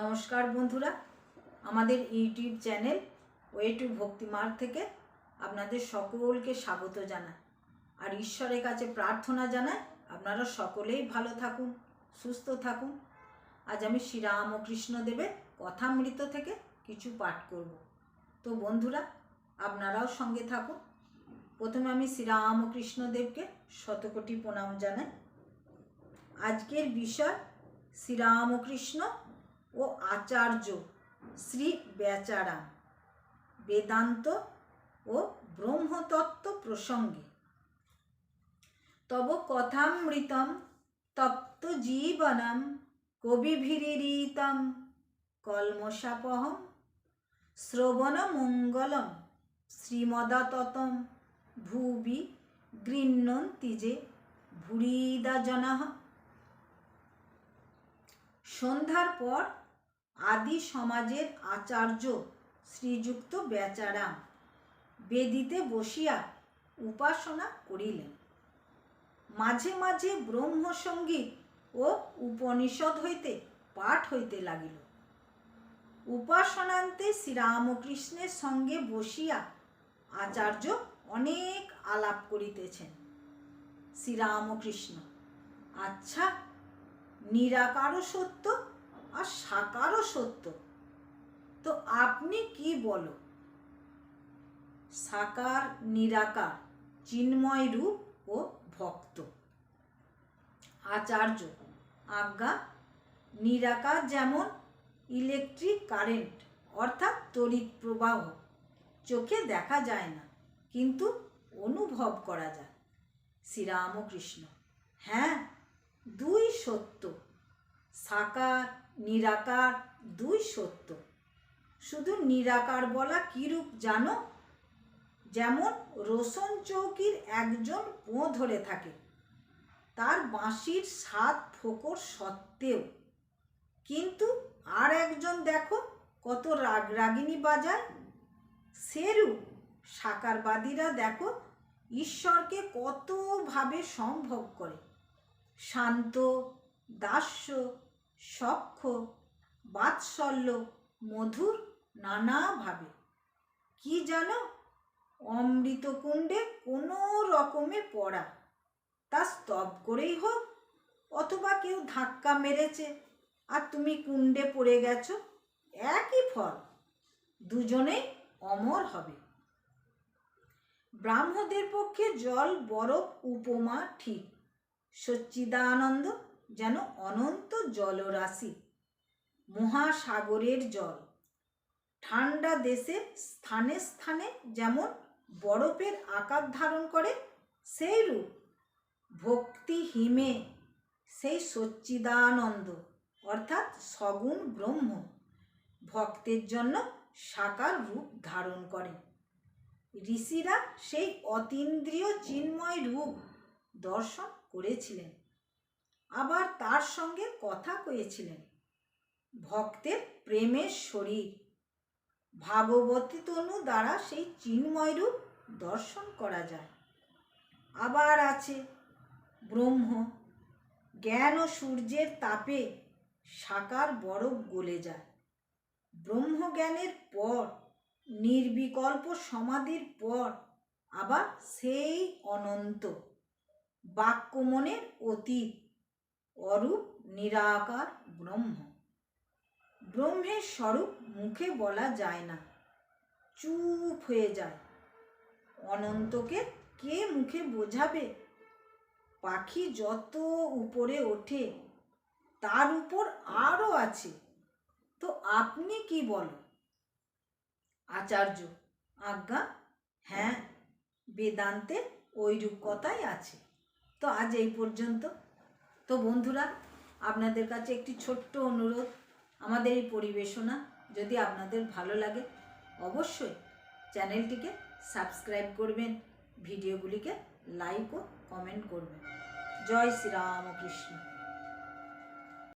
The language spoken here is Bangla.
নমস্কার বন্ধুরা, আমাদের ইউটিউব চ্যানেল ওয়ে টু ভক্তিমার থেকে আপনাদের সকলকে স্বাগত জানায় আর ঈশ্বরের কাছে প্রার্থনা জানায় আপনারা সকলেই ভালো থাকুন, সুস্থ থাকুন। আজ আমি শ্রীরাম শ্রীরামকৃষ্ণ দেবের কথামৃত থেকে কিছু পাঠ করব। তো বন্ধুরা, আপনারাও সঙ্গে থাকুন। প্রথমে আমি শ্রীরামকৃষ্ণ দেবকে শতকোটি প্রণাম জানাই। আজকের বিষয় শ্রীরামকৃষ্ণ ও আচার্য শ্রী বেচারাম বেদান্ত ও ব্রহ্মতত্ত্ব প্রসঙ্গে। তব কথামৃতম তপ্ত জীবনম কবিভিরিতম কলমশাপহম শ্রবণমঙ্গলম শ্রীমদাততম ভুবি গৃহ্ণন্তি যে ভুরিদা জনাহ সন্ধ্যার পর আদি সমাজের আচার্য শ্রীযুক্ত বেচারাম বেদিতে বসিয়া উপাসনা করিলেন। মাঝে মাঝে ব্রহ্মসঙ্গীত ও উপনিষদ হইতে পাঠ হইতে লাগিল। উপাসনান্তে শ্রীরামকৃষ্ণের সঙ্গে বসিয়া আচার্য অনেক আলাপ করিতেছেন। শ্রীরামকৃষ্ণ আচ্ছা নিরাকার সত্য আর সাকারও সত্য। তো আপনি কি বলো? সাকার, নিরাকার, চিন্ময় রূপ ও ভক্ত। আচার্য, আজ্ঞা, নিরাকার যেমন ইলেকট্রিক কারেন্ট অর্থাৎ তড়িৎ প্রবাহ চোখে দেখা যায় না, কিন্তু অনুভব করা যায়। শ্রীরামকৃষ্ণ হ্যাঁ দুই সত্য। সাকার, নিরাকার, দুই সত্য। শুধু নিরাকার বলা কীরূপ জানো? যেমন রোশন চৌকির একজন পোঁ ধরে থাকে, তার বাঁশির সাত ফোকর সত্ত্বেও। কিন্তু আর একজন দেখো কত রাগ রাগিনী বাজায়। সেরূপ সাকারবাদীরা দেখো ঈশ্বরকে কতভাবে সম্ভব করে। শান্ত, দাস্য সক্ষ বাৎসল্য, মধুর নানাভাবে কি জানো? অমৃতকুণ্ডে কোনো রকমে পড়া। তা স্তব করেই হোক, অথবা কেউ ধাক্কা মেরেছে, আর তুমি কুণ্ডে পড়ে গেছো, একই ফল। দুজনেই অমর হবে। ব্রাহ্মদের পক্ষে জল বরফ উপমা ঠিক। সচ্চিদানন্দ যেন অনন্ত জলরাশি, মহাসাগরের জল। ঠান্ডা দেশে স্থানে স্থানে যেমন বরফের আকার ধারণ করে সেই রূপ ভক্তি হিমে সেই সচ্চিদানন্দ, অর্থাৎ সগুণ ব্রহ্ম, ভক্তের জন্য সাকার রূপ ধারণ করে। ঋষিরা সেই অতীন্দ্রিয় চিন্ময় রূপ দর্শন করেছিলেন। আবার তার সঙ্গে কথা কয়েছিলেন। ভক্তের প্রেমের শরীর। ভাগবতী তনু দ্বারা সেই চিন্ময় রূপ দর্শন করা যায়। আবার আছে ব্রহ্ম। জ্ঞান ও সূর্যের তাপে সাকার বরফ গলে যায়। ব্রহ্মজ্ঞানের পর, নির্বিকল্প সমাধির পর আবার সেই অনন্ত। বাক্যমনের অতীত। অরূপ নিরাকার ব্রহ্ম। ব্রহ্মের স্বরূপ মুখে বলা যায় না। চুপ হয়ে যায়। অনন্তকে কে মুখে বোঝাবে? পাখি যত উপরে ওঠে, তার উপর আরও আছে। তো আপনি কি বলো? আচার্য, আজ্ঞা হ্যাঁ বেদান্তে ওইরূপ কথাই আছে। তো আজ এই পর্যন্ত। তো বন্ধুরা, আপনাদের কাছে একটি ছোট্ট অনুরোধ, আমাদের এই পরিবেশনা। যদি আপনাদের ভালো লাগে, অবশ্যই চ্যানেলটিকে সাবস্ক্রাইব করবেন, ভিডিওগুলিকে লাইক ও কমেন্ট করবেন। জয় শ্রীরামকৃষ্ণ।